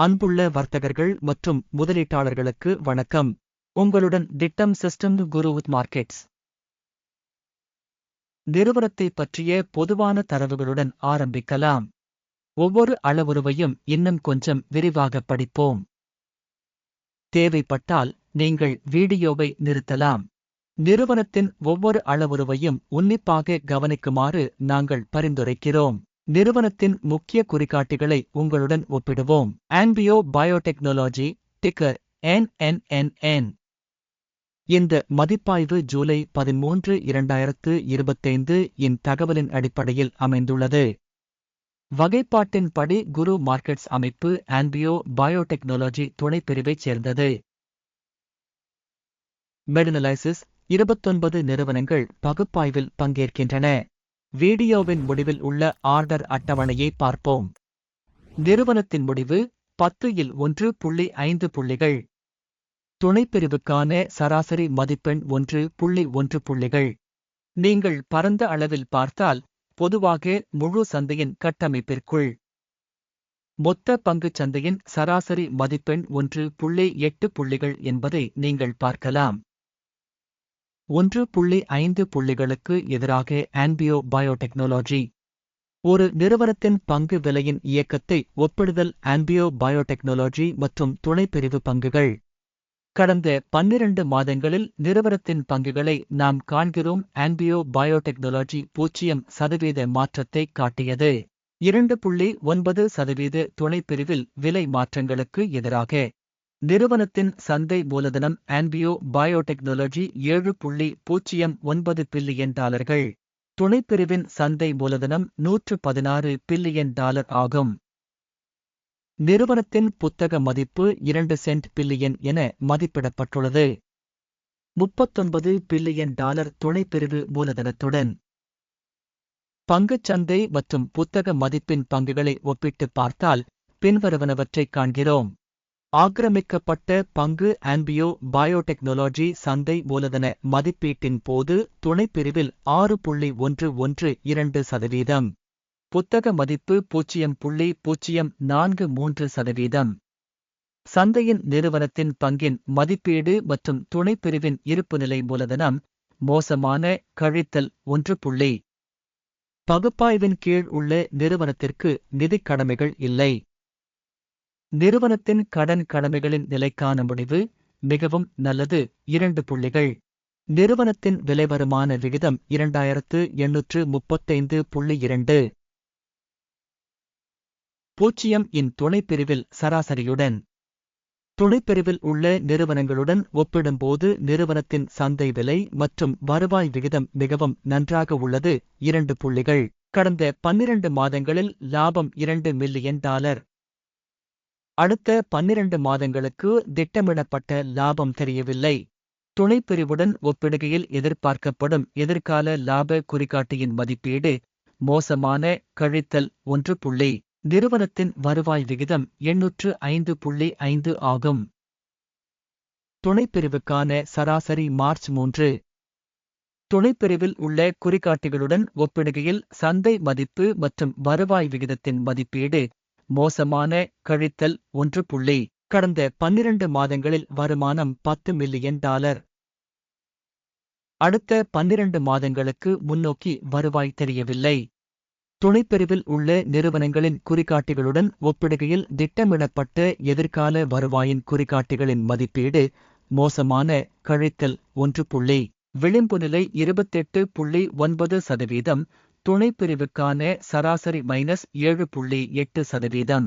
அன்புள்ள வர்த்தகர்கள் மற்றும் முதலீட்டாளர்களுக்கு வணக்கம். உங்களுடன் திட்டம் சிஸ்டம் குரு மார்க்கெட்ஸ். நிறுவனத்தை பற்றிய பொதுவான தரவுகளுடன் ஆரம்பிக்கலாம். ஒவ்வொரு அளவுருவையும் இன்னும் கொஞ்சம் விரிவாக படிப்போம். தேவைப்பட்டால் நீங்கள் வீடியோவை நிறுத்தலாம். நிறுவனத்தின் ஒவ்வொரு அளவுருவையும் உன்னிப்பாக கவனிக்குமாறு நாங்கள் பரிந்துரைக்கிறோம். நிறுவனத்தின் முக்கிய குறிகாட்டிகளை உங்களுடன் ஒப்பிடுவோம். ஆன்பியோ பயோடெக்னாலஜி டிக்கர் NNNN இந்த மதிப்பாய்வு ஜூலை பதிமூன்று இரண்டாயிரத்து இருபத்தைந்து இன் தகவலின் அடிப்படையில் அமைந்துள்ளது. வகைப்பாட்டின்படி குரு மார்க்கெட்ஸ் அமைப்பு ஆன்பியோ பயோடெக்னாலஜி துணைப்பிரிவைச் சேர்ந்தது. மெடினலைசிஸ் இருபத்தொன்பது நிறுவனங்கள் பகுப்பாய்வில் பங்கேற்கின்றன. வீடியோவின் முடிவில் உள்ள ஆர்டர் அட்டவணையை பார்ப்போம். நிறுவனத்தின் முடிவு பத்து இல் ஒன்று புள்ளி ஐந்து புள்ளிகள். துணைப்பிரிவுக்கான சராசரி மதிப்பெண் ஒன்று புள்ளி ஒன்று புள்ளிகள். நீங்கள் பரந்த அளவில் பார்த்தால் பொதுவாக முழு சந்தையின் கட்டமைப்பிற்குள். மொத்த பங்குச் சந்தையின் சராசரி மதிப்பெண் ஒன்று புள்ளி எட்டு புள்ளிகள் என்பதை நீங்கள் பார்க்கலாம். ஒன்று புள்ளி ஐந்து புள்ளிகளுக்கு எதிராக ஆன்பியோ பயோடெக்னாலஜி ஒரு நிறுவனத்தின் பங்கு விலையின் இயக்கத்தை ஒப்பிடுதல் ஆன்பியோ பயோடெக்னாலஜி மற்றும் துணைப்பிரிவு பங்குகள். கடந்த பன்னிரண்டு மாதங்களில் நிறுவனத்தின் பங்குகளை நாம் காண்கிறோம் ஆன்பியோ பயோடெக்னாலஜி பூஜ்ஜியம் சதவீத மாற்றத்தை காட்டியது. இரண்டு புள்ளி ஒன்பது சதவீத துணைப்பிரிவில் விலை மாற்றங்களுக்கு எதிராக நிறுவனத்தின் சந்தை மூலதனம் ஆன்பியோ பயோடெக்னாலஜி ஏழு புள்ளி பூஜ்ஜியம் ஒன்பது பில்லியன் டாலர்கள். துணைப்பிரிவின் சந்தை மூலதனம் நூற்று பதினாறு பில்லியன் டாலர் ஆகும். நிறுவனத்தின் புத்தக மதிப்பு இரண்டு சென்ட் பில்லியன் என மதிப்பிடப்பட்டுள்ளது. முப்பத்தொன்பது பில்லியன் டாலர் துணைப்பிரிவு மூலதனத்துடன். பங்குச்சந்தை மற்றும் புத்தக மதிப்பின் பங்குகளை ஒப்பிட்டு பார்த்தால் பின்வருவனவற்றைக் காண்கிறோம். ஆக்கிரமிக்கப்பட்ட பங்கு ஆன்பியோ பயோடெக்னாலஜி சந்தை மூலதன மதிப்பீட்டின் போது துணைப்பிரிவில் ஆறு புள்ளி ஒன்று ஒன்று இரண்டு சதவீதம். புத்தக மதிப்பு பூஜ்ஜியம் புள்ளி பூஜ்ஜியம் நான்கு மூன்று சதவீதம். சந்தையின் நிறுவனத்தின் பங்கின் மதிப்பீடு மற்றும் துணைப்பிரிவின் இருப்புநிலை மூலதனம் மோசமான கழித்தல் ஒன்று புள்ளி. பகுப்பாய்வின் கீழ் உள்ள நிறுவனத்திற்கு நிதிக் கடமைகள் இல்லை. நிறுவனத்தின் கடன் கடமைகளின் நிலைக்கான முடிவு மிகவும் நல்லது. இரண்டு புள்ளிகள். நிறுவனத்தின் விலைவருமான விகிதம் இரண்டாயிரத்து எண்ணூற்று முப்பத்தைந்து புள்ளி இரண்டு. பூஜ்ஜியம் இன் துணைப்பிரிவில் சராசரியுடன். துணைப்பிரிவில் உள்ள நிறுவனங்களுடன் ஒப்பிடும்போது நிறுவனத்தின் சந்தை விலை மற்றும் வருவாய் விகிதம் மிகவும் நன்றாக உள்ளது. இரண்டு புள்ளிகள். கடந்த பன்னிரண்டு மாதங்களில் லாபம் இரண்டு மில்லியன் டாலர். அடுத்த பன்னிரண்டு மாதங்களுக்கு திட்டமிடப்பட்ட லாபம் தெரியவில்லை. துணைப்பிரிவுடன் ஒப்பிடுகையில் எதிர்பார்க்கப்படும் எதிர்கால லாப குறிகாட்டியின் மதிப்பீடு மோசமான கழித்தல் ஒன்று புள்ளி நிறுவனத்தின் வருவாய் விகிதம் எண்ணூற்று ஐந்து புள்ளி ஐந்து ஆகும். துணைப்பிரிவுக்கான சராசரி மார்ச் மூன்று. துணைப்பிரிவில் உள்ள குறிகாட்டிகளுடன் ஒப்பிடுகையில் சந்தை மதிப்பு மற்றும் வருவாய் விகிதத்தின் மதிப்பீடு மோசமான கழித்தல் ஒன்று புள்ளி. கடந்த பன்னிரண்டு மாதங்களில் வருமானம் பத்து மில்லியன் டாலர். அடுத்த பன்னிரண்டு மாதங்களுக்கு முன்னோக்கி வருவாய் தெரியவில்லை. துணைப்பிரிவில் உள்ள நிறுவனங்களின் குறிகாட்டிகளுடன் ஒப்பிடுகையில் திட்டமிடப்பட்ட எதிர்கால வருவாயின் குறிகாட்டிகளின் மதிப்பீடு மோசமான கழித்தல் ஒன்று புள்ளி. விளிம்பு நிலை இருபத்தெட்டு புள்ளி ஒன்பது சதவீதம். துணைப்பிரிவுக்கான சராசரி மைனஸ் ஏழு புள்ளி எட்டு சதவீதம்.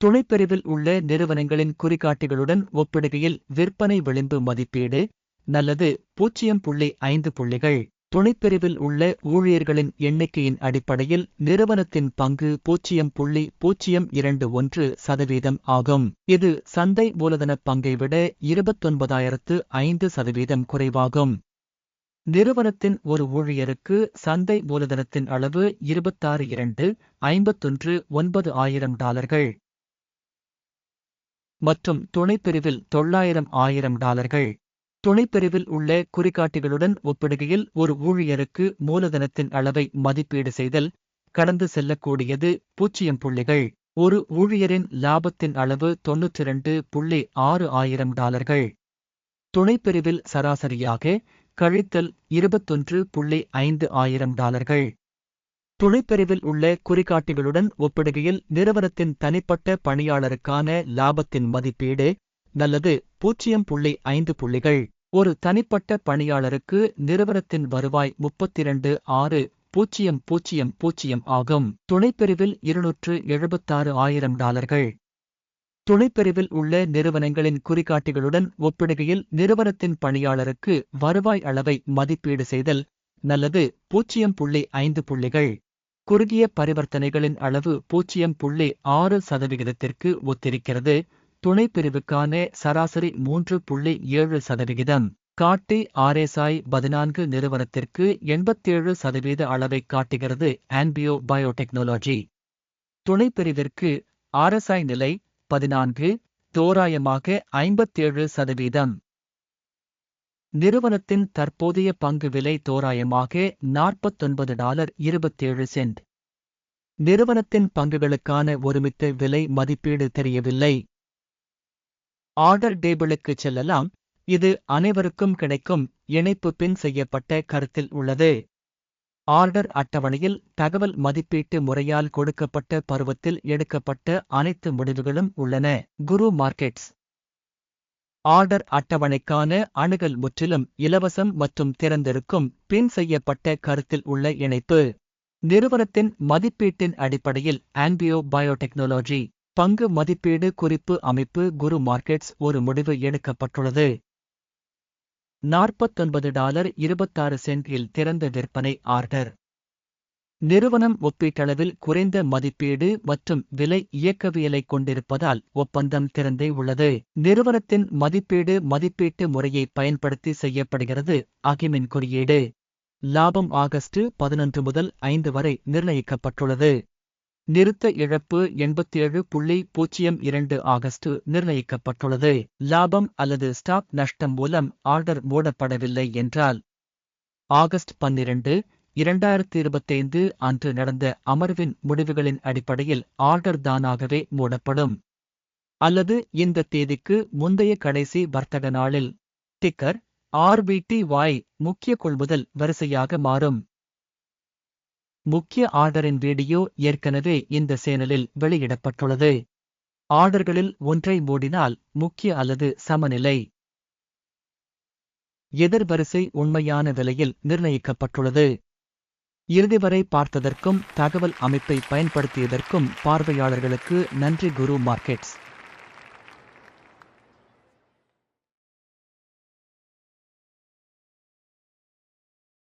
துணைப்பிரிவில் உள்ள நிறுவனங்களின் குறிகாட்டிகளுடன் ஒப்பிடுகையில் விற்பனை விளிம்பு மதிப்பீடு நல்லது பூஜ்ஜியம் புள்ளி ஐந்து புள்ளிகள். துணைப்பிரிவில் உள்ள ஊழியர்களின் எண்ணிக்கையின் அடிப்படையில் நிறுவனத்தின் பங்கு பூஜ்ஜியம் புள்ளி பூஜ்ஜியம் இரண்டு ஒன்று சதவீதம் ஆகும். இது சந்தை மூலதன பங்கை விட இருபத்தொன்பதாயிரத்து ஐந்து சதவீதம் குறைவாகும். நிறுவனத்தின் ஒரு ஊழியருக்கு சந்தை மூலதனத்தின் அளவு இருபத்தாறு இரண்டு ஐம்பத்தொன்று ஒன்பது ஆயிரம் டாலர்கள். மற்றும் துணைப்பிரிவில் தொள்ளாயிரம் ஆயிரம் டாலர்கள். துணைப்பிரிவில் உள்ள குறிகாட்டிகளுடன் ஒப்பிடுகையில் ஒரு ஊழியருக்கு மூலதனத்தின் அளவை மதிப்பீடு செய்தல் கடந்து செல்லக்கூடியது பூஜ்ஜியம் புள்ளிகள். ஒரு ஊழியரின் லாபத்தின் அளவு தொன்னூற்றிரண்டு புள்ளி ஆறு ஆயிரம் டாலர்கள். துணைப்பிரிவில் சராசரியாக கழித்தல் இருபத்தொன்று புள்ளி ஐந்து ஆயிரம் டாலர்கள். துணைப்பிரிவில் உள்ள குறிகாட்டிகளுடன் ஒப்பிடுகையில் நிறுவனத்தின் தனிப்பட்ட பணியாளருக்கான லாபத்தின் மதிப்பீடு நல்லது பூஜ்ஜியம் புள்ளி ஐந்து புள்ளிகள். ஒரு தனிப்பட்ட பணியாளருக்கு நிறுவனத்தின் வருவாய் முப்பத்திரண்டு ஆறு பூஜ்ஜியம் பூஜ்ஜியம் பூஜ்ஜியம் ஆகும். துணைப்பிரிவில் இருநூற்று எழுபத்தாறு ஆயிரம் டாலர்கள். துணைப்பிரிவில் உள்ள நிறுவனங்களின் குறிகாட்டிகளுடன் ஒப்பிடுகையில் நிறுவனத்தின் பணியாளருக்கு வருவாய் அளவை மதிப்பீடு செய்தல் நல்லது. பூஜ்ஜியம் புள்ளி ஐந்து புள்ளிகள். குறுகிய பரிவர்த்தனைகளின் அளவு பூஜ்ஜியம் புள்ளி ஆறு சதவிகிதத்திற்கு ஒத்திருக்கிறது. துணைப்பிரிவுக்கான சராசரி மூன்று புள்ளி ஏழு சதவிகிதம். காட்டி ஆர்எஸ்ஐ பதினான்கு நிறுவனத்திற்கு எண்பத்தேழு சதவீத அளவை காட்டுகிறது. ஆன்பியோ பயோடெக்னாலஜி துணைப்பிரிவிற்கு ஆர்எஸ்ஐ நிலை பதினான்கு தோராயமாக ஐம்பத்தேழு சதவீதம். நிறுவனத்தின் தற்போதைய பங்கு விலை தோராயமாக நாற்பத்தொன்பது டாலர் இருபத்தேழு சென்ட். நிறுவனத்தின் பங்குகளுக்கான ஒருமித்த விலை மதிப்பீடு தெரியவில்லை. ஆர்டர் டேபிளுக்கு செல்லலாம். இது அனைவருக்கும் கிடைக்கும் இணைப்பு பின் செய்யப்பட்ட கருத்தில் உள்ளது. ஆர்டர் அட்டவணையில் தகவல் மதிப்பீட்டு முறையால் கொடுக்கப்பட்ட பருவத்தில் எடுக்கப்பட்ட அனைத்து முடிவுகளும் உள்ளன. குரு மார்க்கெட்ஸ். ஆர்டர் அட்டவணைக்கான அணுகல் முற்றிலும் இலவசம் மற்றும் திறந்திருக்கும் பின் செய்யப்பட்ட கருத்தில் உள்ள இணைப்பு. நிறுவனத்தின் மதிப்பீட்டின் அடிப்படையில் ஆன்பியோ பயோடெக்னாலஜி பங்கு மதிப்பீடு குறிப்பு அமைப்பு குரு மார்க்கெட்ஸ் ஒரு முடிவு எடுக்கப்பட்டுள்ளது. நாற்பத்தொன்பது டாலர் இருபத்தாறு சென்டில் திறந்த விற்பனை ஆர்டர். நிறுவனம் ஒப்பீட்டளவில் குறைந்த மதிப்பீடு மற்றும் விலை இயக்கவியலை கொண்டிருப்பதால் ஒப்பந்தம் திறந்தே உள்ளது. நிறுவனத்தின் மதிப்பீடு மதிப்பீட்டு முறையை பயன்படுத்தி செய்யப்படுகிறது அகிமின் குறியீடு. லாபம் ஆகஸ்ட் பதினொன்று முதல் ஐந்து வரை நிர்ணயிக்கப்பட்டுள்ளது. நிறுத்த இழப்பு எண்பத்தேழு புள்ளி பூஜ்ஜியம் இரண்டு ஆகஸ்ட் நிர்ணயிக்கப்பட்டுள்ளது. லாபம் அல்லது ஸ்டாக் நஷ்டம் மூலம் ஆர்டர் மூடப்படவில்லை என்றால் ஆகஸ்ட் பன்னிரண்டு இரண்டாயிரத்தி இருபத்தைந்து அன்று நடந்த அமர்வின் முடிவுகளின் அடிப்படையில் ஆர்டர் தானாகவே மூடப்படும். அல்லது இந்த தேதிக்கு முந்தைய கடைசி வர்த்தக நாளில் டிக்கர் ஆர்பிடி வாய் முக்கிய கொள்முதல் வரிசையாக மாறும். முக்கிய ஆர்டரின் வீடியோ ஏற்கனவே இந்த சேனலில் வெளியிடப்பட்டுள்ளது. ஆர்டர்களில் ஒன்றை மூடினால் முக்கிய அல்லது சமநிலை. எதிர்வரிசை உண்மையான விலையில் நிர்ணயிக்கப்பட்டுள்ளது. இறுதி வரை பார்த்ததற்கும் தகவல் அமைப்பை பயன்படுத்தியதற்கும் பார்வையாளர்களுக்கு நன்றி குரு மார்க்கெட்ஸ்.